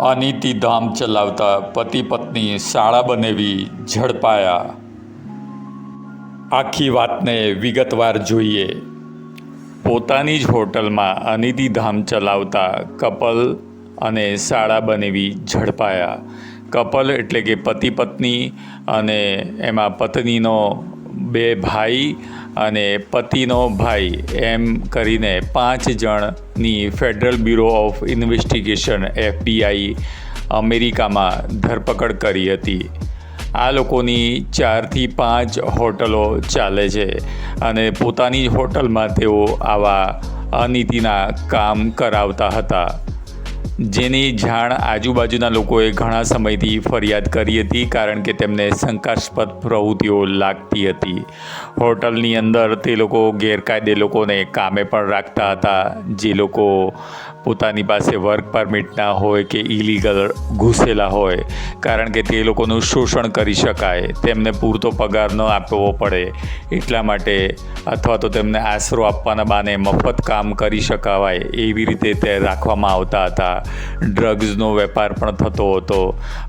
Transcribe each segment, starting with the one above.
અનિતિ ધામ ચલાવતા પતિ પત્ની શાળા બનેવી ઝડપાયા. આખી વાતને વિગતવાર જોઈએ. પોતાની જ હોટલમાં અનિતિ ધામ ચલાવતા કપલ અને શાળા બનેવી ઝડપાયા. કપલ એટલે કે પતિ પત્ની અને એમાં પત્નીનો બે ભાઈ અને પતિનો ભાઈ એમ કરીને પાંચ જણની Federal Bureau of Investigation FBI અમેરિકામાં ધરપકડ કરી હતી. આ લોકોની ચારથી પાંચ હોટલો ચાલે છે અને પોતાની હોટલમાં તેઓ આવા અનીતિના કામ કરાવતા હતા. જેની જાણ આજુબાજુના લોકોએ ઘણા સમયથી ફરિયાદ કરી હતી કારણ કે તેમને શંકાસ્પદ પ્રવૃત્તિઓ લાગતી હતી. હોટલની અંદર તે લોકો ગેરકાયદે લોકોને કામે પણ રાખતા હતા. જે લોકો પોતાની પાસે વર્ક પરમિટના હોય કે ઇલીગલ ઘૂસેલા હોય, કારણ કે તે લોકોનું શોષણ કરી શકાય, તેમને પૂરતો પગાર ન આપવો પડે, એટલા માટે અથવા તો તેમને આશરો આપવાના બાને મફત કામ કરી શકાવાય, એવી રીતે તે રાખવામાં આવતા હતા. ડ્રગ્સનો વેપાર પણ થતો હતો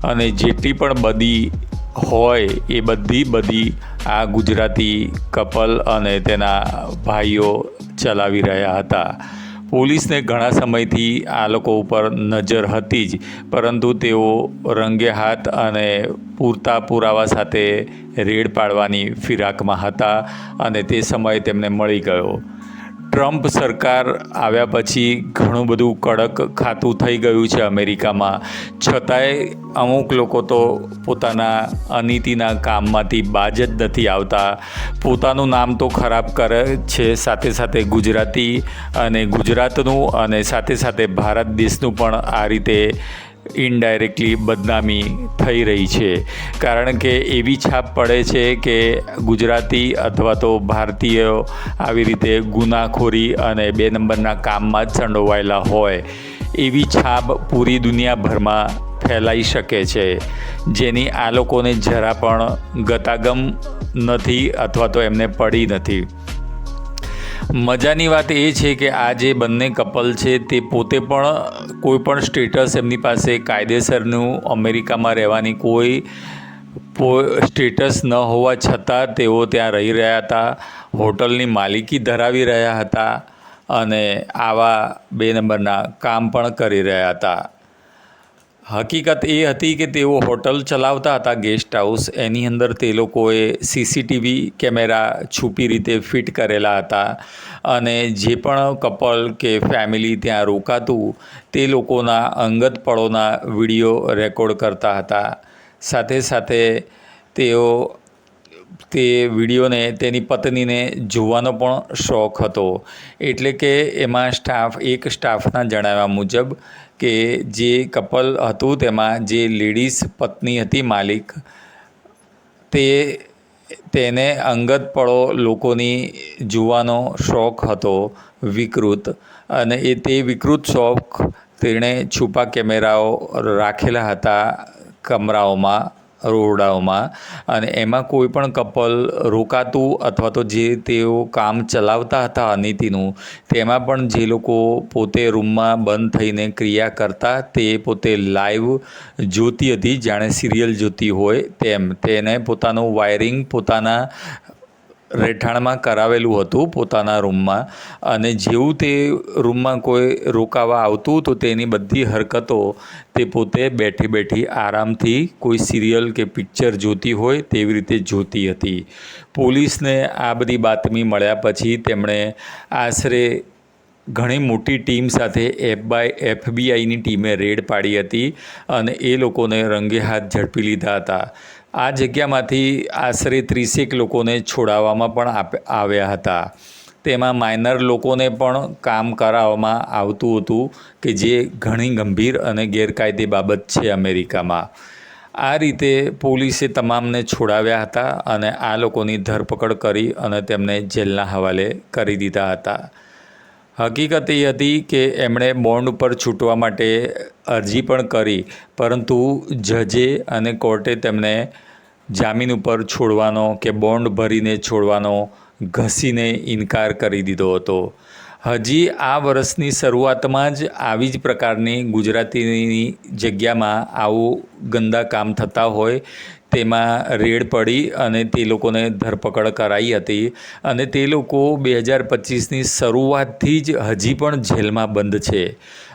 અને જેટલી પણ બધી હોય, એ બધી બધી આ ગુજરાતી કપલ અને તેના ભાઈઓ ચલાવી રહ્યા હતા. પોલીસને ઘણા સમયથી આ લોકો ઉપર નજર હતી જ. પરંતુ તેઓ રંગે હાથ અને પૂરતા પુરાવા સાથે રેડ પાડવાની ફિરાકમાં હતા અને તે સમયે તેમને મળી ગયો. ટ્રમ્પ સરકાર આવ્યા પછી ઘણું બધું કડક ખાતું થઈ ગયું છે અમેરિકામાં. છતાંય અમુક લોકો તો પોતાના અનીતિના કામમાંથી બાજ જ નથી આવતા. પોતાનું નામ તો ખરાબ કરે છે, સાથે સાથે ગુજરાતી અને ગુજરાતનું અને સાથે સાથે ભારત દેશનું પણ આ રીતે ઇનડાયરેક્ટલી બદનામી થઈ રહી છે. કારણ કે એવી છાપ પડે છે કે ગુજરાતી અથવા તો ભારતીયો આવી રીતે ગુનાખોરી અને બે નંબરના કામમાં જ સંડોવાયેલા હોય. એવી છાપ પૂરી દુનિયાભરમાં ફેલાઈ શકે છે. જેની આ લોકોને જરા પણ ગતાગમ નથી અથવા તો એમને પડી નથી. મજાની વાત એ છે કે આ જે બંને કપલ છે તે પોતે પણ કોઈ પણ સ્ટેટસ એમની પાસે કાયદેસરનું અમેરિકામાં રહેવાની કોઈ સ્ટેટસ ન હોવા છતાં તેઓ ત્યાં રહી રહ્યા હતા, હોટલની માલિકી ધરાવી રહ્યા હતા અને આવા બે નંબરના કામ પણ કરી રહ્યા હતા. હકીકત એ હતી કે તેઓ હોટલ ચલાવતા હતા ગેસ્ટ હાઉસ. એની અંદર તે લોકોએ સીસીટીવી કેમેરા છુપી રીતે ફિટ કરેલા હતા અને જે પણ કપલ કે ફેમિલી ત્યાં રોકાતું તે લોકોના અંગત પળોના વીડિયો રેકોર્ડ કરતા હતા. સાથે સાથે તેઓ તે વિડીયોને તેની પત્નીને જોવાનો પણ શોખ હતો. એટલે કે એમાં સ્ટાફ, એક સ્ટાફના જણાવ્યા મુજબ કે જે કપલ હતું તેમાં જે લેડીઝ પત્ની હતી માલિક, તે તેને અંગત પળો લોકોની જોવાનો શોખ હતો, વિકૃત. અને એ તે વિકૃત શોખ તેણે છુપા કેમેરાઓ રાખેલા હતા કમરાઓમાં. રોરડાઓમાં અને એમાં કોઈ પણ કપલ રોકાતું અથવા તો જે તેઓ કામ ચલાવતા હતા અનિતિનું તેમાં પણ જે લોકો પોતે રૂમમાં બંધ થઈને ક્રિયા કરતા, તે પોતે લાઈવ જોતી હતી. જાણે સિરિયલ જોતી હોય તેમ. તેને પોતાનું વાયરિંગ, પોતાના રહેઠાણમાં કરાવેલું હતું પોતાના રૂમમાં અને જેવું તે રૂમમાં કોઈ રોકાવા આવતું તો તેની બધી હરકતો તે પોતે બેઠી બેઠી આરામથી કોઈ સિરિયલ કે પિક્ચર જોતી હોય તેવી રીતે જોતી હતી. પોલીસને આ બધી બાતમી મળ્યા પછી તેમણે આશરે ઘણી મોટી ટીમ સાથે એફ બાય એફબીઆઈની ટીમે રેડ પાડી હતી અને એ લોકોને રંગે હાથ ઝડપી લીધા હતા. આ જગ્યામાંથી આશરે ત્રીસેક લોકોને છોડાવવામાં પણ આવ્યા હતા. તેમાં માઇનર લોકોને પણ કામ કરાવવામાં આવતું હતું કે જે ઘણી ગંભીર અને ગેરકાયદે બાબત છે અમેરિકામાં. આ રીતે પોલીસે તમામને છોડાવ્યા હતા અને આ લોકોની ધરપકડ કરી અને તેમને જેલના હવાલે કરી દીધા હતા. હકીકત એ હતી કે એમણે બોન્ડ ઉપર છૂટવા માટે અરજી પણ કરી, પરંતુ જજે અને કોર્ટે તેમને જામીન ઉપર છોડવાનો કે બોન્ડ ભરીને છોડવાનો ઘસીને ઇનકાર કરી દીધો હતો. હજી આ વર્ષની શરૂઆતમાં જ આવી જ પ્રકારની ગુજરાતીની જગ્યામાં આવું ગંદા કામ થતા હોય તેમાં રેડ પડી અને તે લોકોને ધરપકડ કરાઈ હતી અને તે લોકો બે હજાર પચીસની શરૂઆતથી જ હજી પણ જેલમાં બંધ છે.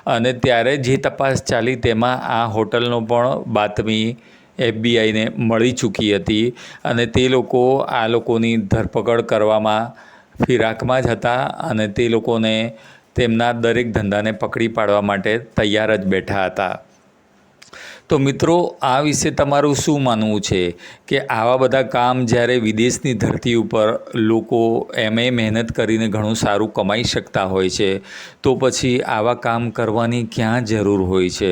અને ત્યારે જે તપાસ ચાલી તેમાં આ હોટલનો પણ બાતમી એફબીઆઈને મળી ચૂકી હતી અને તે લોકો આ લોકોની ધરપકડ કરવામાં ફિરાકમાં જ હતા અને તે લોકોને તેમના દરેક ધંધાને પકડી પાડવા માટે તૈયાર જ બેઠા હતા. તો મિત્રો, આ વિશે તમારું શું માનવું છે કે આવા બધા કામ જ્યારે વિદેશની ધરતી ઉપર લોકો એમએ મહેનત કરીને ઘણું સારું કમાઈ શકતા હોય છે, તો પછી આવા કામ કરવાની ક્યાં જરૂર હોય છે?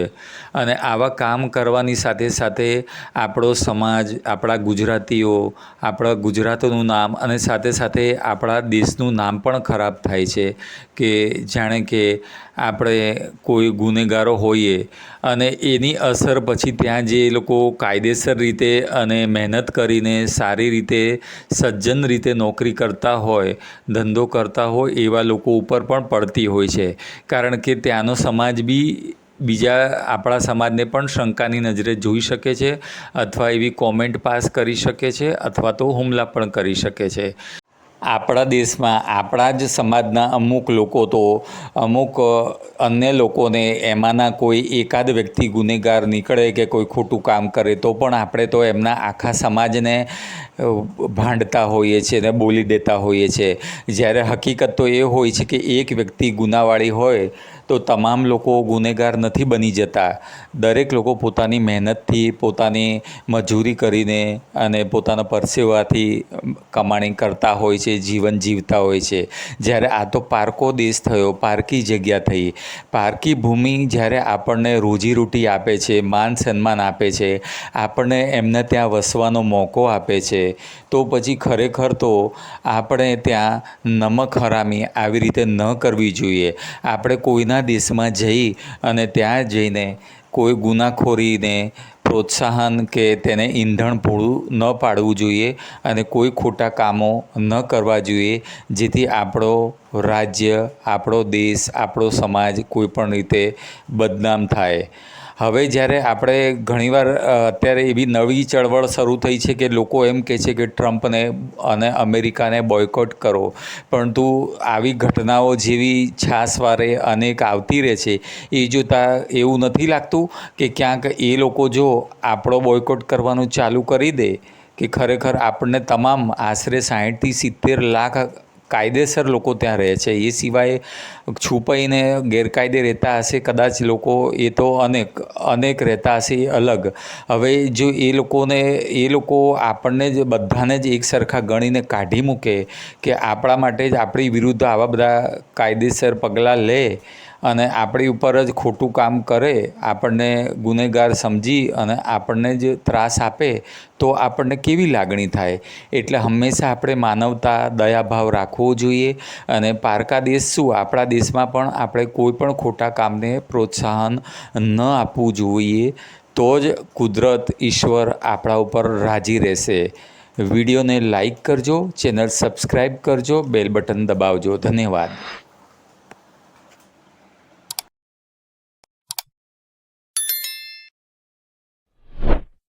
અને આવા કામ કરવાની સાથે સાથે આપણો સમાજ, આપણા ગુજરાતીઓ, આપણા ગુજરાતનું નામ અને સાથે સાથે આપણા દેશનું નામ પણ ખરાબ થાય છે કે જાણે કે આપણે કોઈ ગુનેગારો હોઈએ અને એની અસર પછી ત્યાં જે લોકો કાયદેસર રીતે અને મહેનત કરીને સારી રીતે સજ્જન રીતે નોકરી કરતા હોય, ધંધો કરતા હોય, એવા લોકો ઉપર પણ પડતી હોય છે. કારણ કે ત્યાંનો સમાજ બી બીજા આપણા સમાજને પણ શંકાની નજરે જોઈ શકે છે અથવા એવી કોમેન્ટ પાસ કરી શકે છે અથવા તો હુમલા પણ કરી શકે છે. આપણા દેશમાં, આપણા જ સમાજના અમુક લોકો તો, અમુક અન્ય લોકોને એમાંના કોઈ એકાદ વ્યક્તિ ગુનેગાર નીકળે કે કોઈ ખોટું કામ કરે, તો પણ આપણે તો એમના આખા સમાજને ભાંડતા હોઈએ છીએ ને બોલી દેતા હોઈએ છીએ. જ્યારે હકીકત તો એ હોય છે કે એક વ્યક્તિ ગુનાવાળી હોય તો તમામ લોકો ગુનેગાર નથી બની જતા. દરેક લોકો પોતાની મહેનતથી, પોતાની મજૂરી કરીને અને પોતાના પરસેવાથી કમાણી કરતા હોય છે, જીવન જીવતા હોય છે. જ્યારે આ તો પારકો દેશ થયો, પારકી જગ્યા થઈ. પારકી ભૂમિ જ્યારે આપણને રોજીરોટી આપે છે, માન સન્માન આપે છે, આપણને એમને ત્યાં વસવાનો મોકો આપે છે, તો પછી ખરેખર તો આપણે ત્યાં નમક હરામી આવી રીતે ન કરવી જોઈએ. આપણે કોઈના દેશમાં જઈ અને ત્યાં જઈને કોઈ ગુનાખોરીને પ્રોત્સાહન કે તેને ઈંધણ પૂરું ન પાડવું જોઈએ અને કોઈ ખોટા કામો ન કરવા જોઈએ, જેથી આપણો રાજ્ય, આપણો દેશ, આપણો સમાજ કોઈ પણ રીતે બદનામ થાય. હવે જ્યારે આપણે ઘણીવાર અત્યારે એવી નવી ચળવળ શરૂ થઈ છે કે લોકો એમ કહે છે કે ટ્રમ્પને અને અમેરિકાને બોયકોટ કરો. પરંતુ આવી ઘટનાઓ જેવી છાસવારે અનેક આવતી રહે છે. એ જોતાં એવું નથી લાગતું કે ક્યાંક એ લોકો જો આપણો બોયકોટ કરવાનું ચાલુ કરી દે, કે ખરેખર આપણને તમામ આશરે સાહીઠથી સિત્તેર લાખ કાયદેસર લોકો ત્યાં રહે છે. એ સિવાય છુપાઈને ગેરકાયદે રહેતા હશે, કદાચ લોકો એ તો અનેક અનેક રહેતા હશે એ અલગ. હવે જો એ લોકોને, એ લોકો આપણને જ, બધાને જ એક સરખા ગણીને કાઢી મૂકે કે આપણા માટે જ આપણી વિરુદ્ધ આવા બધા કાયદેસર પગલાં લે અને આપણી ઉપર જ ખોટું કામ કરે, આપણને ગુનેગાર સમજી અને આપણને જ ત્રાસ આપે, તો આપણને કેવી લાગણી થાય? એટલે હંમેશા આપણે માનવતા, દયાભાવ રાખવો જોઈએ અને પારકા દેશ શું? આપણા દેશમાં પણ આપણે કોઈ પણ ખોટા કામને પ્રોત્સાહન ન આપવું જોઈએ, તો જ કુદરત ઈશ્વર આપણા ઉપર રાજી રહેશે. વિડીયોને લાઈક કરજો, ચેનલ સબસ્ક્રાઈબ કરજો, બેલ બટન દબાવજો. ધન્યવાદ.